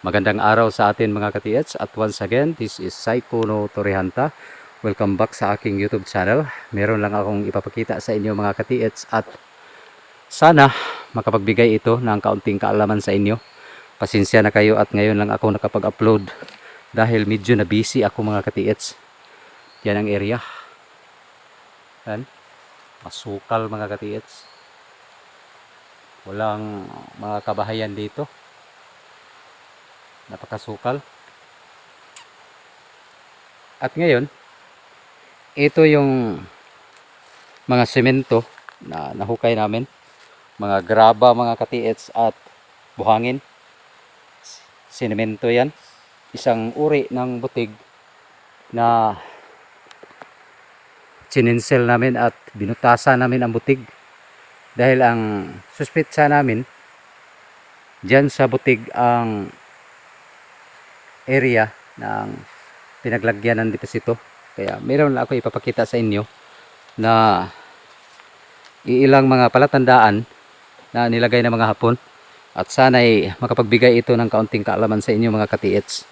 Magandang araw sa atin mga katiets at once again, this is Saiko no Torihanta. Welcome back sa aking YouTube channel. Meron lang akong ipapakita sa inyo mga katiets at sana makapagbigay ito ng kaunting kaalaman sa inyo. Pasensya na kayo at ngayon lang ako nakapag-upload dahil medyo na busy ako mga katiets. Yan ang area. Yan. Masukal mga katiets. Walang mga kabahayan dito napakasukal. At ngayon, ito yung mga semento na nahukay namin. Mga graba, mga katiets at buhangin. Sinemento yan. Isang uri ng butig na chininsel namin at binutasa namin ang butig. Dahil ang suspitsa namin, dyan sa butig ang area ng pinaglagyan ng deposito. Kaya meron lang ako ipapakita sa inyo na iilang mga palatandaan na nilagay ng mga hapon at sana'y makapagbigay ito ng kaunting kaalaman sa inyo mga katiits.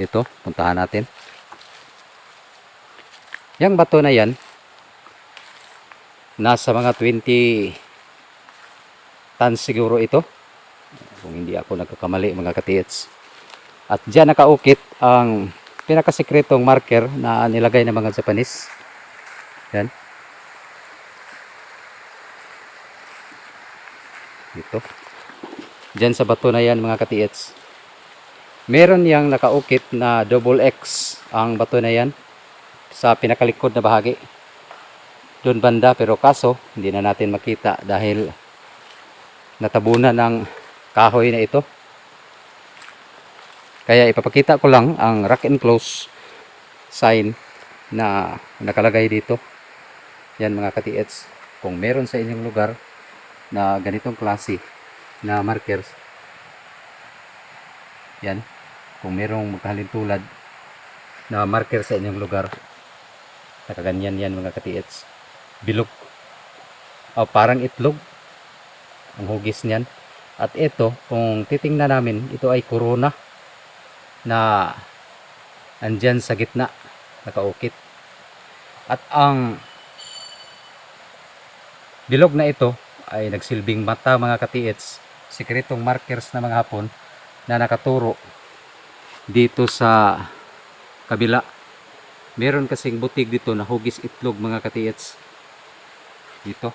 Ito, puntahan natin. Yang bato na yan, nasa mga 20 tons siguro ito. Kung hindi ako nagkakamali mga katiits. At diyan nakaukit ang pinakasikretong marker na nilagay ng mga Japanese. Yan. Dito. Diyan sa bato na yan mga katiits. Meron yang nakaukit na double X ang bato na yan sa pinakalikod na bahagi. Doon banda pero kaso hindi na natin makita dahil natabunan ng kahoy na ito. Kaya ipapakita ko lang ang rock and close sign na nakalagay dito. Yan mga katiets. Kung meron sa inyong lugar na ganitong klase na markers. Yan. Kung merong magkahalin tulad na marker sa inyong lugar. Nakaganyan yan mga katiets. Bilog. O parang itlog. Ang hugis niyan. At ito, kung titingnan namin, ito ay corona na andyan sa gitna nakaukit. At ang bilog na ito ay nagsilbing mata mga katiits sikretong markers na mga hapon na nakaturo dito sa kabila. Meron kasing butig dito na hugis itlog mga katiits. Dito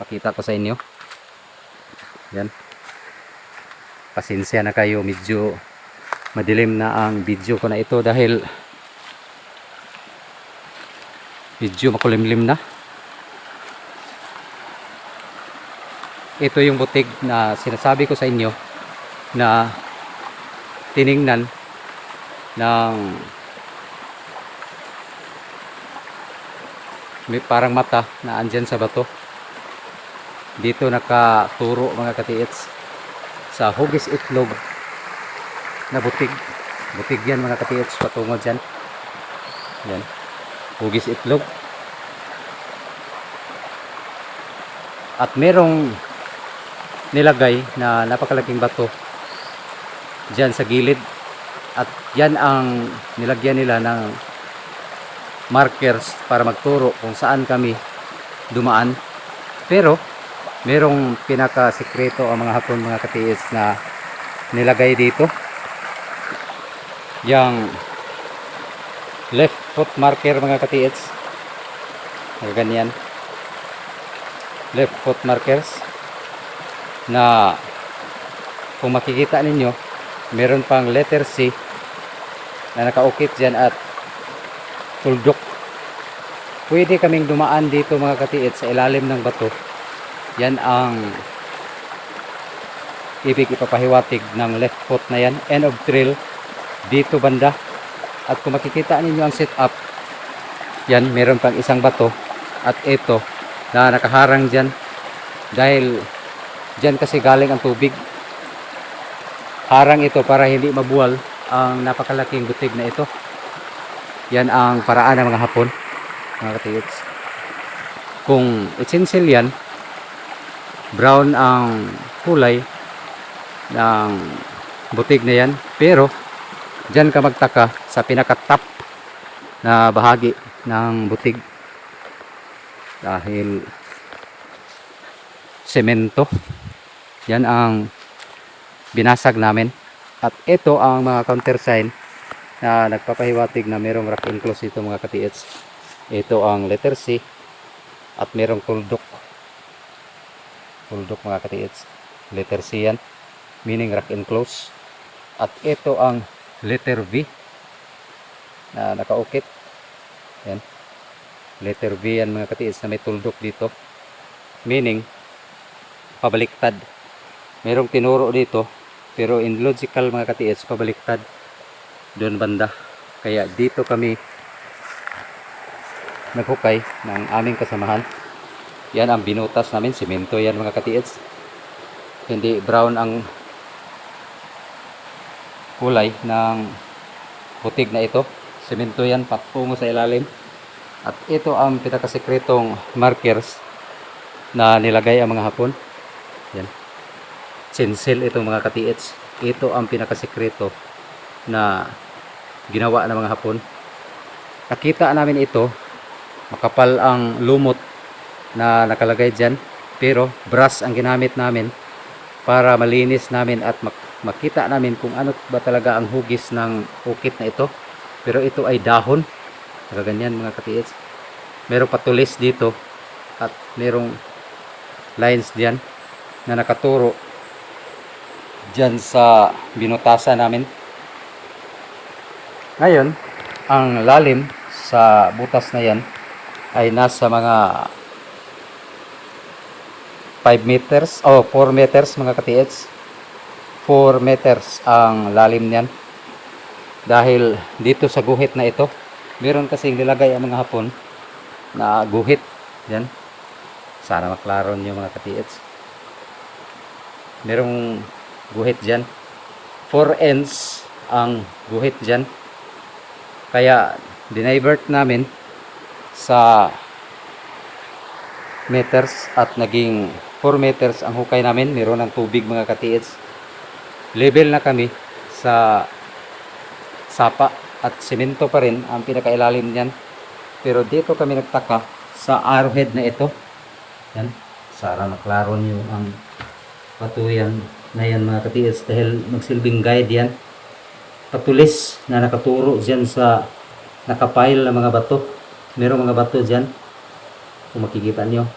pakita ko sa inyo. Yan. Pasensya na kayo medyo madilim na ang video ko na ito dahil medyo makulimlim na. Ito yung butig na sinasabi ko sa inyo na tiningnan ng may parang mata na andyan sa bato. Dito nakaturo mga katiits sa hugis itlog na butig. Butig yan mga katiyots patungo dyan. Yan. Hugis itlog. At merong nilagay na napakalaking bato dyan sa gilid. At yan ang nilagyan nila ng markers para magturo kung saan kami dumaan. Pero merong pinaka-sekreto ang mga hapon mga katiis na nilagay dito yung left foot marker mga katiits ganyan left foot markers. Na kung makikita ninyo meron pang letter C na nakaukit dyan at tuldok. Pwede kaming dumaan dito mga katiits sa ilalim ng bato. Yan ang ibig ipapahiwatig ng left foot na yan. End of trail dito banda. At kung makikita ninyo ang setup yan meron pang isang bato at ito na nakaharang dyan. Dahil dyan kasi galing ang tubig. Harang ito para hindi mabuwal ang napakalaking butig na ito. Yan ang paraan ng mga hapon mga katiyits kung itsinsil yan brown ang kulay ng butig na yan. Pero, dyan ka magtaka sa pinaka-top na bahagi ng butig. Dahil, semento. Yan ang binasag namin. At ito ang mga countersign na nagpapahiwatig na merong rock enclose ito mga katiits. Ito ang letter C at merong tuldok. Tuldok mga katiits. Letter C yan. Meaning rock enclose. At ito ang letter V na nakaukit. Yan. Letter V yan mga katiits na may tuldok dito. Meaning pabaliktad. Merong tinuro dito pero in logical mga katiits pabaliktad doon banda. Kaya dito kami naghukay ng aming kasamahan. Yan ang binutas namin, simento yan mga katiits. Hindi brown ang kulay ng putig na ito. Simento yan, patungo sa ilalim. At ito ang pinakasekretong markers na nilagay ang mga hapon. Yan. Chinsel itong mga katiits. Ito ang pinakasekreto na ginawa ng mga hapon. Nakita namin ito, makapal ang lumot na nakalagay dyan. Pero brush ang ginamit namin para malinis namin at mak- makita namin kung ano ba talaga ang hugis ng ukit na ito. Pero ito ay dahon. Nakaganyan mga katiits. Merong patulis dito at merong lines diyan na nakaturo dyan sa binutasan namin. Ngayon, ang lalim sa butas na yan ay nasa mga 5 meters o 4 meters mga katiits. 4 meters ang lalim niyan. Dahil dito sa guhit na ito, meron kasing nilagay ang mga hapon na guhit. Yan. Sana maklaro niyo mga katiits. Merong guhit dyan. 4 ends ang guhit dyan. Kaya dinivert namin sa meters at naging 4 meters ang hukay namin. Meron ng tubig mga katiits. Level na kami sa sapa at simento pa rin ang pinakailalim niyan. Pero dito kami nagtaka sa arrowhead na ito. Yan. Sana maklaro niyo ang patuyan na yan mga katiis dahil magsilbing guide yan. Patulis na nakaturo dyan sa nakapile na mga bato. Merong mga bato dyan. Kung makikita nyo.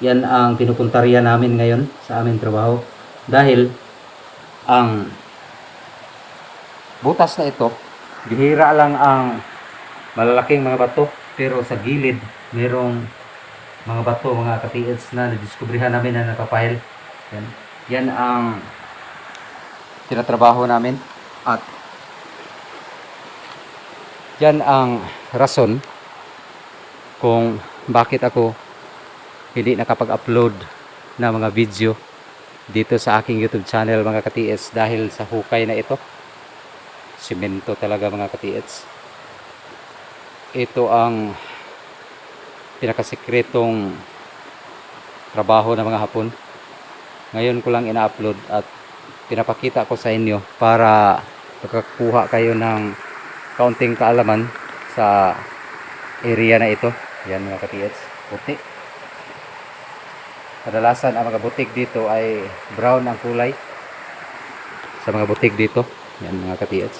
Yan ang pinupuntarya namin ngayon sa aming trabaho. Dahil ang butas na ito, bihira lang ang malalaking mga bato. Pero sa gilid, merong mga bato, mga katiits na nadiskubrihan namin na nakapile. Yan. Yan ang tinatrabaho namin at yan ang rason kung bakit ako hindi nakapag-upload na mga video dito sa aking YouTube channel mga ka-TS dahil sa hukay na ito. Simento talaga mga ka-TS. Ito ang pinakasikretong trabaho ng mga hapon. Ngayon ko lang ina-upload at pinapakita ko sa inyo para makakuha kayo ng kaunting kaalaman sa area na ito. Yan mga ka-TS. Puti. Kadalasan ang mga butik dito ay brown ang kulay sa mga butik dito. Yan mga ka-TS.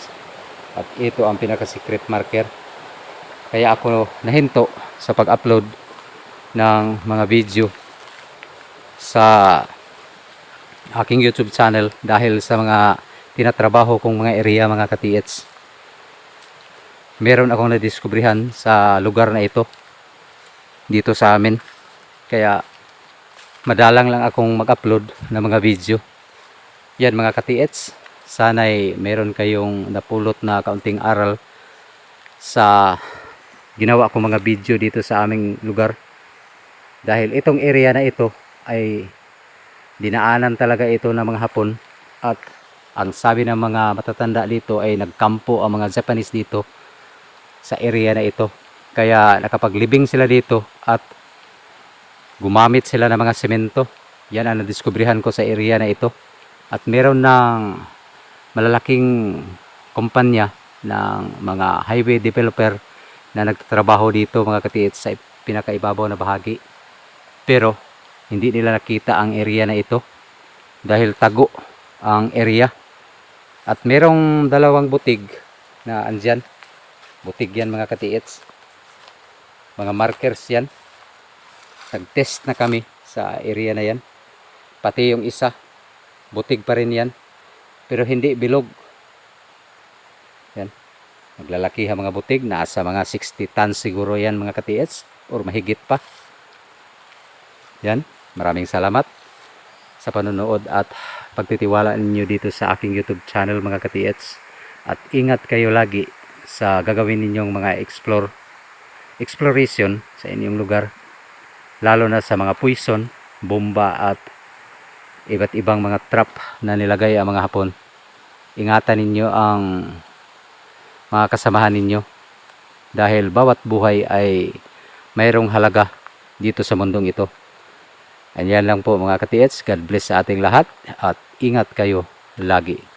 At ito ang pinaka-secret marker. Kaya ako nahinto sa pag-upload ng mga video sa aking YouTube channel dahil sa mga tinatrabaho kong mga area mga ka-TS. Meron akong nadiskubrihan sa lugar na ito dito sa amin. Kaya madalang lang akong mag-upload ng mga video. Yan mga ka-TS. Sana'y meron kayong napulot na kaunting aral sa ginawa ko mga video dito sa aming lugar. Dahil itong area na ito ay dinaanan talaga ito ng mga Hapon at ang sabi ng mga matatanda dito ay nagkampo ang mga Japanese dito sa area na ito. Kaya nakapaglibing sila dito at gumamit sila ng mga semento. Yan ang nadiskubrihan ko sa area na ito. At meron ng malalaking kumpanya ng mga highway developer na nagtatrabaho dito mga katiits sa pinakaibabaw na bahagi. Pero hindi nila nakita ang area na ito dahil tago ang area. At merong dalawang butig na andyan. Butig yan mga katiits. Mga markers yan. Nag-test na kami sa area na yan. Pati yung isa, butig pa rin yan. Pero hindi bilog. Yan. Maglalaki ang mga butig. Nasa mga 60 tons siguro yan mga katiits. Or mahigit pa. Yan. Maraming salamat sa panonood at pagtitiwala ninyo dito sa aking YouTube channel mga katiets. At ingat kayo lagi sa gagawin ninyong mga explore exploration sa inyong lugar lalo na sa mga poison, bomba at iba't ibang mga trap na nilagay ang mga hapon. Ingatan ninyo ang mga kasamahan ninyo dahil bawat buhay ay mayroong halaga dito sa mundong ito. Ayan lang po mga katiets. God bless sa ating lahat at ingat kayo lagi.